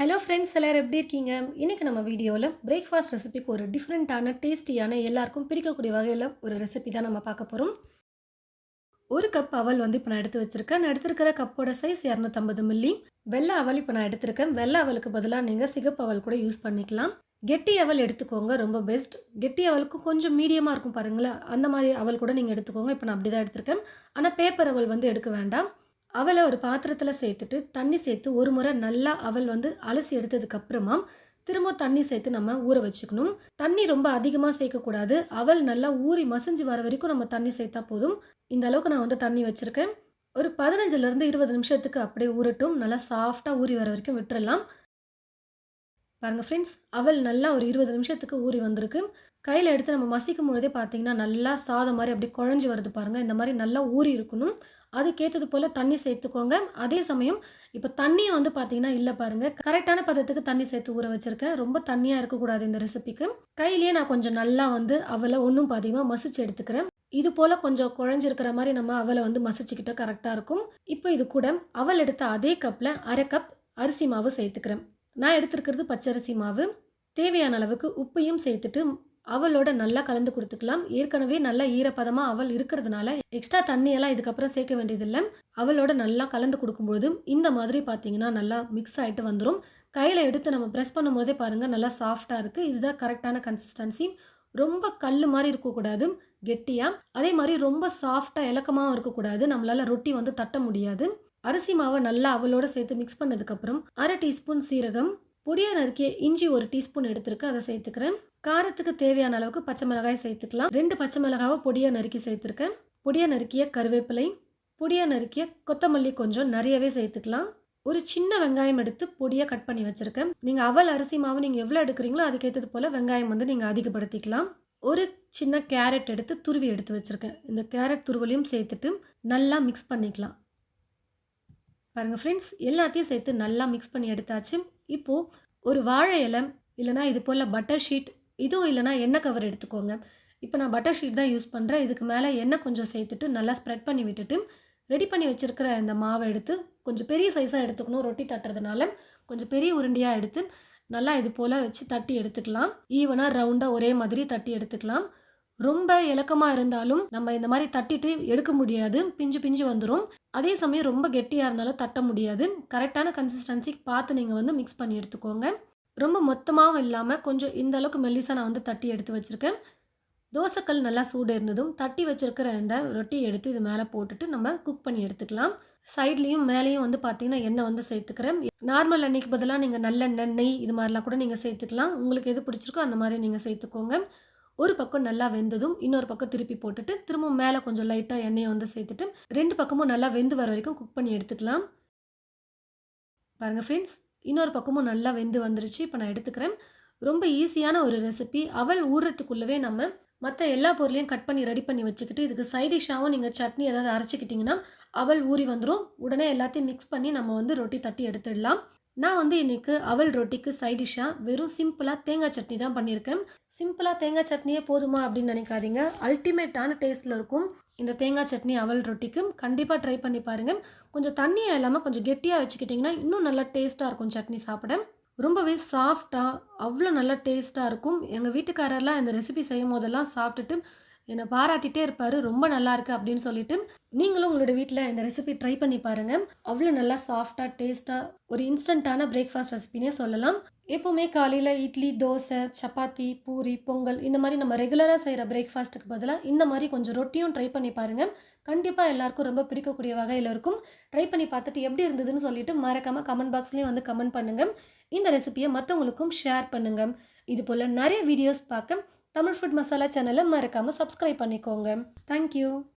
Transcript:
Hello friends எல்லோரும் எப்படி இருக்கீங்க? இன்றைக்கி நம்ம வீடியோவில் பிரேக்ஃபாஸ்ட் ரெசிபிக்கு ஒரு டிஃப்ரெண்ட்டான டேஸ்டியான எல்லாருக்கும் பிடிக்கக்கூடிய வகையில் ஒரு ரெசிபி தான் நம்ம பார்க்க போகிறோம் ஒரு கப் அவல் வந்து இப்போ நான் எடுத்து வச்சுருக்கேன். நான் எடுத்திருக்கிற கப்போட சைஸ் இரநூத்தம்பது மில்லி வெள்ளை அவல் இப்போ நான் எடுத்திருக்கேன். வெள்ளை அவலுக்கு பதிலாக நீங்கள் சிகப்பு அவல் கூட யூஸ் பண்ணிக்கலாம். கெட்டி அவல் எடுத்துக்கோங்க ரொம்ப பெஸ்ட் கெட்டி அவலுக்கு கொஞ்சம் மீடியமாக இருக்கும் பாருங்களேன். அந்த மாதிரி அவல் கூட நீங்கள் எடுத்துக்கோங்க. இப்போ நான் அப்படி தான் எடுத்திருக்கேன். ஆனால் பேப்பர் அவல் வந்து எடுக்க வேண்டாம். அவலை ஒரு பாத்திரத்தில் சேர்த்துட்டு தண்ணி சேர்த்து ஒரு முறை நல்லா அவல் வந்து அலசி எடுத்ததுக்கப்புறமா திரும்ப தண்ணி சேர்த்து நம்ம ஊற வச்சுக்கணும். தண்ணி ரொம்ப அதிகமாக சேர்க்கக்கூடாது. அவல் நல்லா ஊறி மசிஞ்சு வர வரைக்கும் நம்ம தண்ணி சேர்த்தா போதும். இந்த அளவுக்கு நான் வந்து தண்ணி வச்சுருக்கேன். ஒரு பதினஞ்சுலேருந்து இருபது நிமிஷத்துக்கு அப்படியே ஊறட்டும். நல்லா சாஃப்டாக ஊறி வர வரைக்கும் விட்டுறலாம். பாருங்கள் ஃப்ரெண்ட்ஸ் அவல் நல்லா ஒரு இருபது நிமிஷத்துக்கு ஊறி வந்திருக்கு. கையில் எடுத்து நம்ம மசிக்கும் பொழுதே பார்த்தீங்கன்னா நல்லா சாதம் மாதிரி அப்படி குழஞ்சி வருது பாருங்கள் இந்த மாதிரி நல்லா ஊறி இருக்கணும். அதுக்கேற்றது போல் தண்ணி சேர்த்துக்கோங்க. அதே சமயம் இப்போ தண்ணியை வந்து பார்த்தீங்கன்னா இல்லை பாருங்கள் கரெக்டான பதத்துக்கு தண்ணி சேர்த்து ஊற வச்சுருக்கேன். ரொம்ப தண்ணியாக இருக்கக்கூடாது இந்த ரெசிபிக்கு கையிலேயே நான் கொஞ்சம் நல்லா வந்து அவளை ஒன்றும் பாதியமாக மசிச்சு எடுத்துக்கிறேன். இது போல் கொஞ்சம் குழஞ்சிருக்கிற மாதிரி நம்ம அவளை வந்து மசிச்சுக்கிட்ட கரெக்டாக இருக்கும். இப்போ இது கூட அவள் எடுத்த அதே கப்பில் அரை கப் அரிசி மாவு சேர்த்துக்கிறேன். நான் எடுத்துருக்கிறது பச்சரிசி மாவு. தேவையான அளவுக்கு உப்பையும் சேர்த்துட்டு அவளோட நல்லா கலந்து கொடுத்துக்கலாம். ஏற்கனவே நல்ல ஈரப்பதமாக அவள் இருக்கிறதுனால எக்ஸ்ட்ரா தண்ணியெல்லாம் இதுக்கப்புறம் சேர்க்க வேண்டியதில்லை. அவளோட நல்லா கலந்து கொடுக்கும்பொழுது இந்த மாதிரி பார்த்தீங்கன்னா நல்லா மிக்ஸ் ஆகிட்டு வந்துடும் கையில் எடுத்து நம்ம ப்ரெஸ் பண்ணும்போதே பாருங்கள் நல்லா சாஃப்டாக இருக்குது இதுதான் கரெக்டான கன்சிஸ்டன்சி ரொம்ப கல் மாதிரி இருக்கக்கூடாது கெட்டியாக அதே மாதிரி ரொம்ப சாஃப்டாக இலக்கமாகவும் இருக்கக்கூடாது. நம்மளால் ரொட்டி வந்து தட்ட முடியாது. அரிசி மாவை நல்லா அவளோட சேர்த்து மிக்ஸ் பண்ணதுக்கப்புறம் அரை டீஸ்பூன் சீரகம் பொடியாக நறுக்கிய இஞ்சி ஒரு டீஸ்பூன் எடுத்துருக்கேன் அதை சேர்த்துக்கிறேன். காரத்துக்கு தேவையான அளவுக்கு பச்சை மிளகாய் சேர்த்துக்கலாம். ரெண்டு பச்சை மிளகாவை பொடியாக நறுக்கி சேர்த்துருக்கேன். பொடியாக நறுக்கிய கருவேப்பிலை பொடியாக நறுக்கிய கொத்தமல்லி கொஞ்சம் நிறையவே சேர்த்துக்கலாம். ஒரு சின்ன வெங்காயம் எடுத்து பொடியாக கட் பண்ணி வச்சுருக்கேன். நீங்கள் அவல் அரிசி மாவு நீங்கள் எவ்வளோ எடுக்கிறீங்களோ அதுக்கேற்றது போல் வெங்காயம் வந்து நீங்கள் அதிகப்படுத்திக்கலாம். ஒரு சின்ன கேரட் எடுத்து துருவி எடுத்து வச்சுருக்கேன். இந்த கேரட் துருவலையும் சேர்த்துட்டு நல்லா மிக்ஸ் பண்ணிக்கலாம். பாருங்கள் ஃப்ரெண்ட்ஸ் எல்லாத்தையும் சேர்த்து நல்லா மிக்ஸ் பண்ணி எடுத்தாச்சு. இப்போது ஒரு வாழை இலம் இல்லைனா இது போல் பட்டர் ஷீட் இதுவும் இல்லைனா எண்ணெய் கவர் எடுத்துக்கோங்க. இப்போ நான் பட்டர் ஷீட் தான் யூஸ் பண்ணுறேன் இதுக்கு மேலே எண்ணெய் கொஞ்சம் சேர்த்துட்டு நல்லா ஸ்ப்ரெட் பண்ணி விட்டுட்டு ரெடி பண்ணி வச்சுருக்கிற இந்த மாவை எடுத்து கொஞ்சம் பெரிய சைஸாக எடுத்துக்கணும். ரொட்டி தட்டுறதுனால கொஞ்சம் பெரிய உருண்டையாக எடுத்து நல்லா இது போல் வச்சு தட்டி எடுத்துக்கலாம். ஈவனாக ரவுண்டாக ஒரே மாதிரி தட்டி எடுத்துக்கலாம். ரொம்ப இலக்கமாக இருந்தாலும் நம்ம இந்த மாதிரி தட்டிட்டு எடுக்க முடியாது. பிஞ்சு பிஞ்சு வந்துடும் அதே சமயம் ரொம்ப கெட்டியாக இருந்தாலும் தட்ட முடியாது. கரெக்டான கன்சிஸ்டன்சி பார்த்து நீங்கள் வந்து மிக்ஸ் பண்ணி எடுத்துக்கோங்க. ரொம்ப மொத்தமாகவும் இல்லாமல் கொஞ்சம் இந்த அளவுக்கு மெல்லிசாக நான் வந்து தட்டி எடுத்து வச்சுருக்கேன். தோசைக்கல் நல்லா சூடு இருந்ததும் தட்டி வச்சுருக்கிற இந்த ரொட்டியை எடுத்து இது மேலே போட்டுட்டு நம்ம குக் பண்ணி எடுத்துக்கலாம். சைட்லேயும் மேலேயும் வந்து பார்த்தீங்கன்னா எண்ணெய் வந்து சேர்த்துக்கிறேன். நார்மல் எண்ணெய்க்கு பதிலாக நீங்கள் நல்லெண்ணெய் நெய் இது மாதிரிலாம் கூட நீங்கள் சேர்த்துக்கலாம். உங்களுக்கு எது பிடிச்சிருக்கோ அந்த மாதிரி நீங்கள் சேர்த்துக்கோங்க. ஒரு பக்கம் நல்லா வெந்ததும் இன்னொரு பக்கம் திருப்பி போட்டுட்டு திரும்ப மேலே கொஞ்சம் லைட்டாக எண்ணெயை வந்து சேர்த்துட்டு ரெண்டு பக்கமும் நல்லா வெந்து வர வரைக்கும் குக் பண்ணி எடுத்துக்கலாம். பாருங்கள் ஃப்ரெண்ட்ஸ் இன்னொரு பக்கமும் நல்லா வெந்து வந்துருச்சு. இப்போ நான் எடுத்துக்கிறேன். ரொம்ப ஈஸியான ஒரு ரெசிபி அவள் ஊறுறதுக்குள்ளவே நம்ம மற்ற எல்லா பொருளையும் கட் பண்ணி ரெடி பண்ணி வச்சுக்கிட்டு இதுக்கு சைட் டிஷ்ஷாகவும் நீங்கள் சட்னி ஏதாவது அரைச்சிக்கிட்டிங்கன்னா அவள் ஊறி வந்துடும் உடனே எல்லாத்தையும் மிக்ஸ் பண்ணி நம்ம வந்து ரொட்டி தட்டி எடுத்துடலாம். நான் வந்து இன்றைக்கி அவல் ரொட்டிக்கு சைடிஷாக வெறும் சிம்பிளாக தேங்காய் சட்னி தான் பண்ணியிருக்கேன். சிம்பிளாக தேங்காய் சட்னியே போதுமா அப்படின்னு நினைக்காதீங்க. அல்டிமேட்டான டேஸ்ட்டில் இருக்கும் இந்த தேங்காய் சட்னி அவல் ரொட்டிக்கு கண்டிப்பாக ட்ரை பண்ணி பாருங்கள் கொஞ்சம் தண்ணியாக இல்லாமல் கொஞ்சம் கெட்டியாக வச்சுக்கிட்டிங்கன்னா இன்னும் நல்லா டேஸ்ட்டாக இருக்கும் சட்னி சாப்பிட. ரொம்பவே சாஃப்டாக அவ்வளோ நல்லா டேஸ்ட்டாக இருக்கும். எங்கள் வீட்டுக்காரர்லாம் இந்த ரெசிபி செய்யும் போதெல்லாம் சாப்பிட்டுட்டு என்னை பாராட்டிகிட்டே இருப்பார் ரொம்ப நல்லா இருக்குது அப்படின்னு சொல்லிட்டு நீங்களும் உங்களோட வீட்டில் இந்த ரெசிபி ட்ரை பண்ணி பாருங்கள் அவ்வளோ நல்லா சாஃப்டாக டேஸ்ட்டாக ஒரு இன்ஸ்டண்ட்டான பிரேக்ஃபாஸ்ட் ரெசிபினே சொல்லலாம். எப்போவுமே காலையில் இட்லி தோசை சப்பாத்தி பூரி பொங்கல் இந்த மாதிரி நம்ம ரெகுலராக செய்கிற பிரேக்ஃபாஸ்ட்டுக்கு பதிலாக இந்த மாதிரி கொஞ்சம் ரொட்டியும் ட்ரை பண்ணி பாருங்கள் கண்டிப்பாக எல்லாருக்கும் ரொம்ப பிடிக்கக்கூடிய வகையில் இருக்கும். ட்ரை பண்ணி பார்த்துட்டு எப்படி இருந்ததுன்னு சொல்லிட்டு மறக்காமல் கமெண்ட் பாக்ஸ்லேயும் வந்து கமெண்ட் பண்ணுங்கள் இந்த ரெசிபியை மற்றவங்களுக்கும் ஷேர் பண்ணுங்கள் இது போல் நிறைய வீடியோஸ் பார்க்க தமிழ் ஃபுட் மசாலா சேனலை மறக்காமல் சப்ஸ்கிரைப் பண்ணிக்கோங்க. தேங்க்யூ